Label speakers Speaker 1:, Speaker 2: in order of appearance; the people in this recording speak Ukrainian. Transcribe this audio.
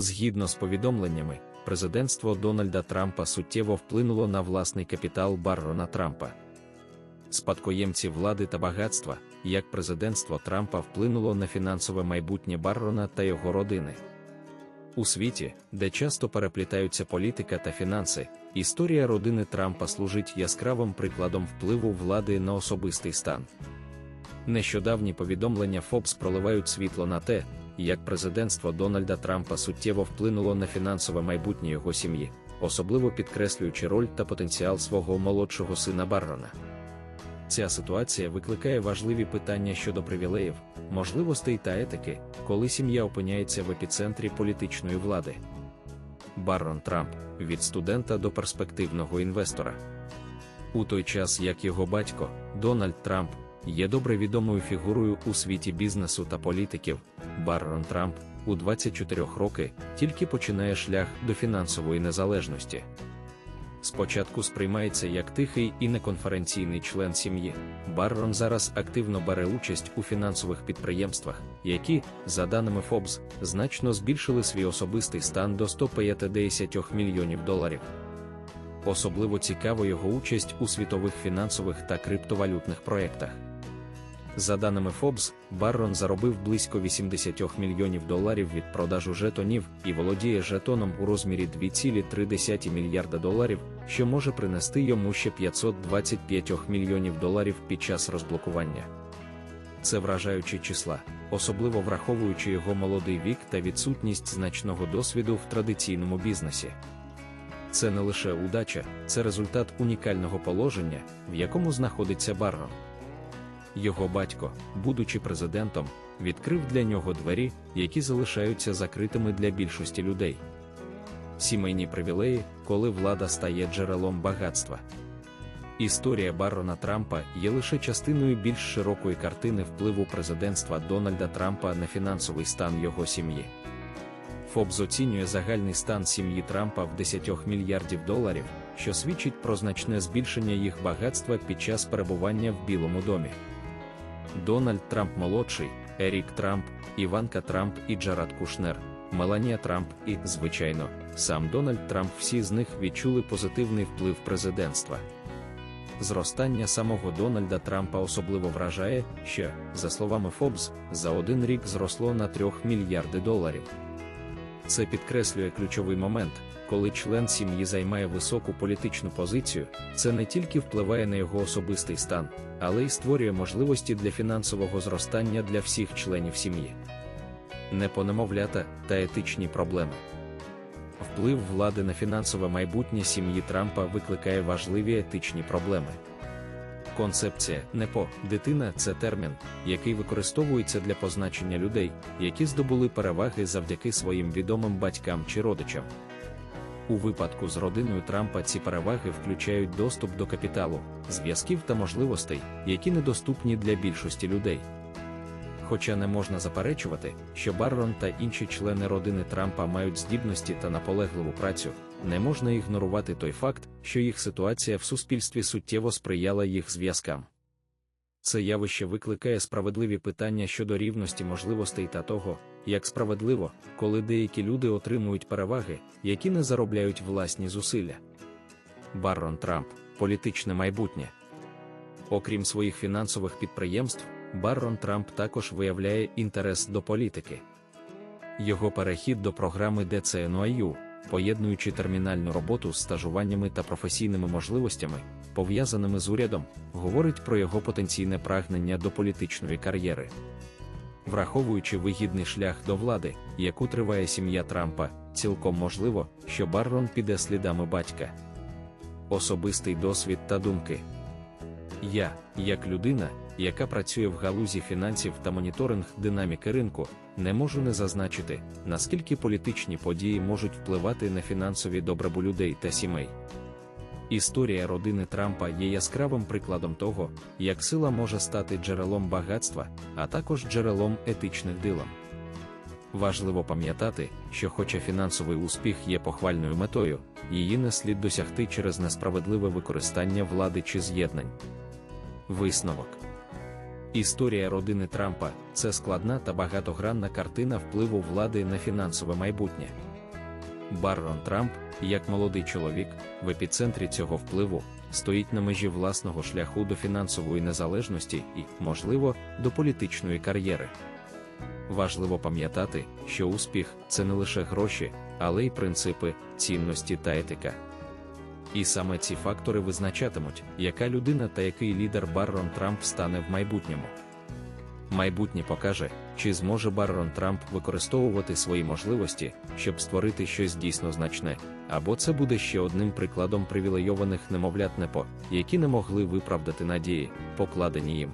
Speaker 1: Згідно з повідомленнями, президентство Дональда Трампа суттєво вплинуло на власний капітал Баррона Трампа. Спадкоємці влади та багатства, як президентство Трампа вплинуло на фінансове майбутнє Баррона та його родини. У світі, де часто переплітаються політика та фінанси, історія родини Трампа служить яскравим прикладом впливу влади на особистий стан. Нещодавні повідомлення Forbes проливають світло на те, як президентство Дональда Трампа суттєво вплинуло на фінансове майбутнє його сім'ї, особливо підкреслюючи роль та потенціал свого молодшого сина Баррона. Ця ситуація викликає важливі питання щодо привілеїв, можливостей та етики, коли сім'я опиняється в епіцентрі політичної влади. Баррон Трамп від студента до перспективного інвестора. У той час як його батько, Дональд Трамп, є добре відомою фігурою у світі бізнесу та політиків, Баррон Трамп у 24 роки тільки починає шлях до фінансової незалежності. Спочатку сприймається як тихий і неконференційний член сім'ї. Баррон зараз активно бере участь у фінансових підприємствах, які, за даними Forbes, значно збільшили свій особистий стан до 150 мільйонів доларів. Особливо цікаво його участь у світових фінансових та криптовалютних проєктах. За даними Forbes, Баррон заробив близько 80 мільйонів доларів від продажу жетонів і володіє жетоном у розмірі 2,3 мільярда доларів, що може принести йому ще 525 мільйонів доларів під час розблокування. Це вражаючі числа, особливо враховуючи його молодий вік та відсутність значного досвіду в традиційному бізнесі. Це не лише удача, це результат унікального положення, в якому знаходиться Баррон. Його батько, будучи президентом, відкрив для нього двері, які залишаються закритими для більшості людей. Сімейні привілеї, коли влада стає джерелом багатства. Історія Баррона Трампа є лише частиною більш широкої картини впливу президентства Дональда Трампа на фінансовий стан його сім'ї. Фобс оцінює загальний стан сім'ї Трампа в 10 мільярдів доларів, що свідчить про значне збільшення їх багатства під час перебування в Білому домі. Дональд Трамп молодший, Ерік Трамп, Іванка Трамп і Джарад Кушнер, Меланія Трамп і, звичайно, сам Дональд Трамп всі з них відчули позитивний вплив президентства. Зростання самого Дональда Трампа особливо вражає, що, за словами Forbes, за один рік зросло на 3 мільярди доларів. Це підкреслює ключовий момент, коли член сім'ї займає високу політичну позицію, це не тільки впливає на його особистий стан, але й створює можливості для фінансового зростання для всіх членів сім'ї. Непонемовлята та етичні проблеми. Вплив влади на фінансове майбутнє сім'ї Трампа викликає важливі етичні проблеми. Концепція НЕПО дитина це термін, який використовується для позначення людей, які здобули переваги завдяки своїм відомим батькам чи родичам. У випадку з родиною Трампа ці переваги включають доступ до капіталу, зв'язків та можливостей, які недоступні для більшості людей. Хоча не можна заперечувати, що Баррон та інші члени родини Трампа мають здібності та наполегливу працю, не можна ігнорувати той факт, що їх ситуація в суспільстві суттєво сприяла їх зв'язкам. Це явище викликає справедливі питання щодо рівності можливостей та того, як справедливо, коли деякі люди отримують переваги, які не заробляють власні зусилля. Баррон Трамп політичне майбутнє. Окрім своїх фінансових підприємств, Баррон Трамп також виявляє інтерес до політики. Його перехід до програми DCNYU, поєднуючи термінальну роботу з стажуваннями та професійними можливостями, пов'язаними з урядом, говорить про його потенційне прагнення до політичної кар'єри. Враховуючи вигідний шлях до влади, яку триває сім'я Трампа, цілком можливо, що Баррон піде слідами батька. Особистий досвід та думки. Я, як людина, яка працює в галузі фінансів та моніторинг динаміки ринку, не можу не зазначити, наскільки політичні події можуть впливати на фінансові добробу людей та сімей. Історія родини Трампа є яскравим прикладом того, як сила може стати джерелом багатства, а також джерелом етичних дилем. Важливо пам'ятати, що, хоча фінансовий успіх є похвальною метою, її не слід досягти через несправедливе використання влади чи з'єднань. Висновок Історія родини Трампа це складна та багатогранна картина впливу влади на фінансове майбутнє. Баррон Трамп, як молодий чоловік, в епіцентрі цього впливу, стоїть на межі власного шляху до фінансової незалежності і, можливо, до політичної кар'єри. Важливо пам'ятати, що успіх це не лише гроші, але й принципи, цінності та етика. І саме ці фактори визначатимуть, яка людина та який лідер Баррон Трамп стане в майбутньому. Майбутнє покаже, чи зможе Баррон Трамп використовувати свої можливості, щоб створити щось дійсно значне, або це буде ще одним прикладом привілейованих немовлят НЕПО, які не могли виправдати надії, покладені їм.